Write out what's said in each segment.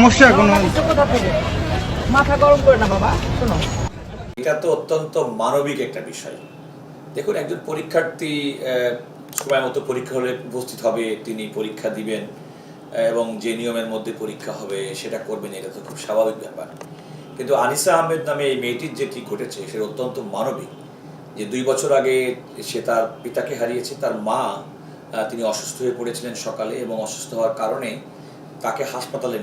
সমস্যা কোনো? মাথা গরম করে না বাবা শোনো। এটা তো অত্যন্ত মানবিক একটা বিষয়। দেখুন একজন পরীক্ষার্থী সময় মতো পরীক্ষা হলে উপস্থিত হবে তিনি পরীক্ষা দিবেন এবং যে নিয়মের মধ্যে পরীক্ষা হবে সেটা করবেন এটা তো খুব স্বাভাবিক ব্যাপার। কিন্তু আনিসা আহমেদ নামে এই মেয়েটির যেটি ঘটেছে সেটা অত্যন্ত মানবিক। যে দুই বছর আগে সে তার পিতাকে হারিয়েছে তার মা তিনি অসুস্থ হয়ে পড়েছিলেন সকালে এবং অসুস্থ হওয়ার কারণে তাকে হাসপাতালে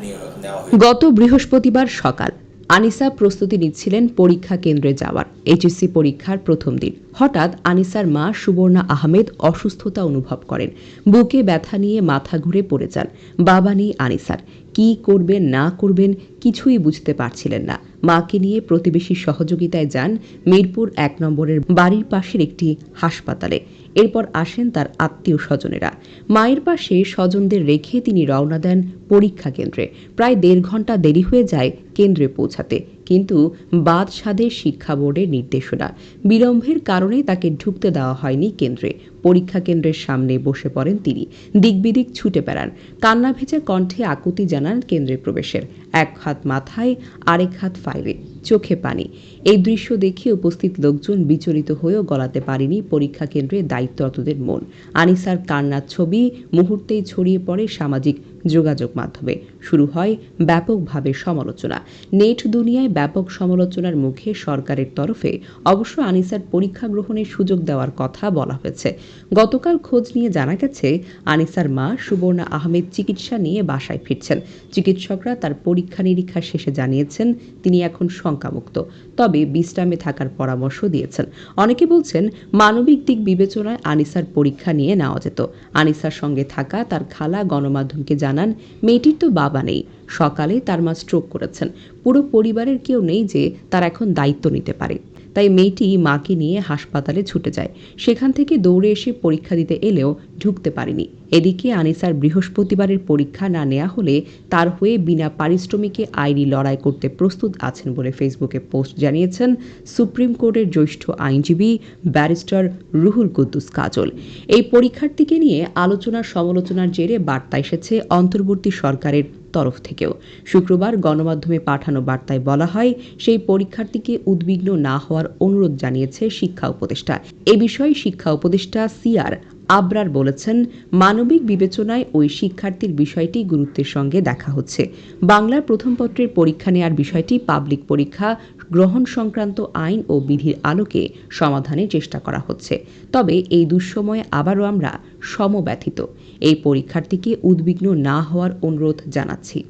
গত বৃহস্পতিবার সকাল, আনিসা প্রস্তুতি নিচ্ছিলেন পরীক্ষা কেন্দ্রে যাওয়ার, এইচএসসি পরীক্ষার প্রথম দিন। হঠাৎ আনিসার মা সুবর্ণা আহমেদ অসুস্থতা অনুভব করেন। বুকে ব্যথা নিয়ে মাথা ঘুরে পড়ে যান। বাবা নেই আনিসার। কি করবেন, না করবেন কিছুই বুঝতে পারছিলেন না। মাকে নিয়ে প্রতিবেশীর সহযোগিতায় যান মিরপুর এক নম্বরের বাড়ির পাশের একটি হাসপাতালে। এরপর আসেন তার আত্মীয় স্বজনেরা। মায়ের পাশে স্বজনদের রেখে তিনি রওনা দেন পরীক্ষা কেন্দ্রে। প্রায় দেড় ঘণ্টা দেরি হয়ে যায় কেন্দ্রে পৌঁছাতে। কিন্তু বাদ সাধে শিক্ষা বোর্ডের নির্দেশনা। বিলম্বের কারণে তাকে ঢুকতে দেওয়া হয়নি কেন্দ্রে। পরীক্ষা কেন্দ্রের সামনে বসে পড়েন তিনি। দিকবিদিক ছুটে বেড়ান। কান্না ভেজা কণ্ঠে আকুতি জানান কেন্দ্রে প্রবেশের। এক হাত মাথায়, আরেক হাত ফাইলে। চোখে পানি। এই দৃশ্য দেখে উপস্থিত লোকজন বিচলিত হয়েও গলাতে পারেনি পরীক্ষা কেন্দ্রে দায়িত্বরতদের মন। আনিসার কান্নার ছবি মুহূর্তেই ছড়িয়ে পড়ে সামাজিক যোগাযোগ মাধ্যমে। শুরু হয় ব্যাপকভাবে সমালোচনা। নেট দুনিয়ায় ব্যাপক সমালোচনার মুখে সরকারের তরফে অবশ্য আনিসার পরীক্ষা গ্রহণের সুযোগ দেওয়ার কথা বলা হয়েছে। গতকাল খোঁজ নিয়ে জানা গেছে, আনিসার মা সুবর্ণা আহমেদ চিকিৎসা নিয়ে বাসায় ফিরছেন। চিকিৎসকরা তার পরীক্ষা নিরীক্ষা শেষে জানিয়েছেন, তিনি এখন শঙ্কামুক্ত। তবে বিশ্রামে থাকার পরামর্শ দিয়েছেন। অনেকে বলছেন, মানবিক দিক বিবেচনায় আনিসার পরীক্ষা নিয়ে নেওয়া যেত। আনিসার সঙ্গে থাকা তার খালা গণমাধ্যমকে জানান, মেয়েটির তো বাবা নেই। সকালে তার মা স্ট্রোক করেছেন। পুরো পরিবারের কেউ নেই যে তার এখন দায়িত্ব নিতে পারে। তাই মেয়েটি মাকে নিয়ে হাসপাতালে ছুটে যায়। সেখান থেকে দৌড়ে এসে পরীক্ষা দিতে এলেও ঢুকতে পারেনি। এদিকে আনিসার বৃহস্পতিবারের পরীক্ষা না নেওয়া হলে তার হয়ে বিনা পারিশ্রমিকে আইনি লড়াই করতে প্রস্তুত আছেন বলে ফেসবুকে পোস্ট জানিয়েছেন সুপ্রিম কোর্টের জ্যেষ্ঠ আইনজীবী ব্যারিস্টার রুহুল কুদ্দুস কাজল। এই পরীক্ষার্থীকে নিয়ে আলোচনা সমালোচনার জেরে বার্তা এসেছে অন্তর্বর্তী সরকারের তরফ থেকেও। শুক্রবার গণমাধ্যমে পাঠানো বার্তায় বলা হয়, সেই পরীক্ষার্থীকে উদ্বিগ্ন না হওয়ার অনুরোধ জানিয়েছে শিক্ষা উপদেষ্টা। এ বিষয়ে শিক্ষা উপদেষ্টা সিআর আবরার বলেছেন, মানবিক বিবেচনায় ওই শিক্ষার্থীর বিষয়টি গুরুত্বের সঙ্গে দেখা হচ্ছে। বাংলার প্রথম পত্রের পরীক্ষা নেওয়ার বিষয়টি পাবলিক পরীক্ষা, গ্রহণ সংক্রান্ত আইন ও বিধির আলোকে সমাধানের চেষ্টা করা হচ্ছে। তবে এই দুঃসময়ে আবারও আমরা সমব্যথিত। এই পরীক্ষার্থীকে উদ্বিগ্ন না হওয়ার অনুরোধ জানাচ্ছি।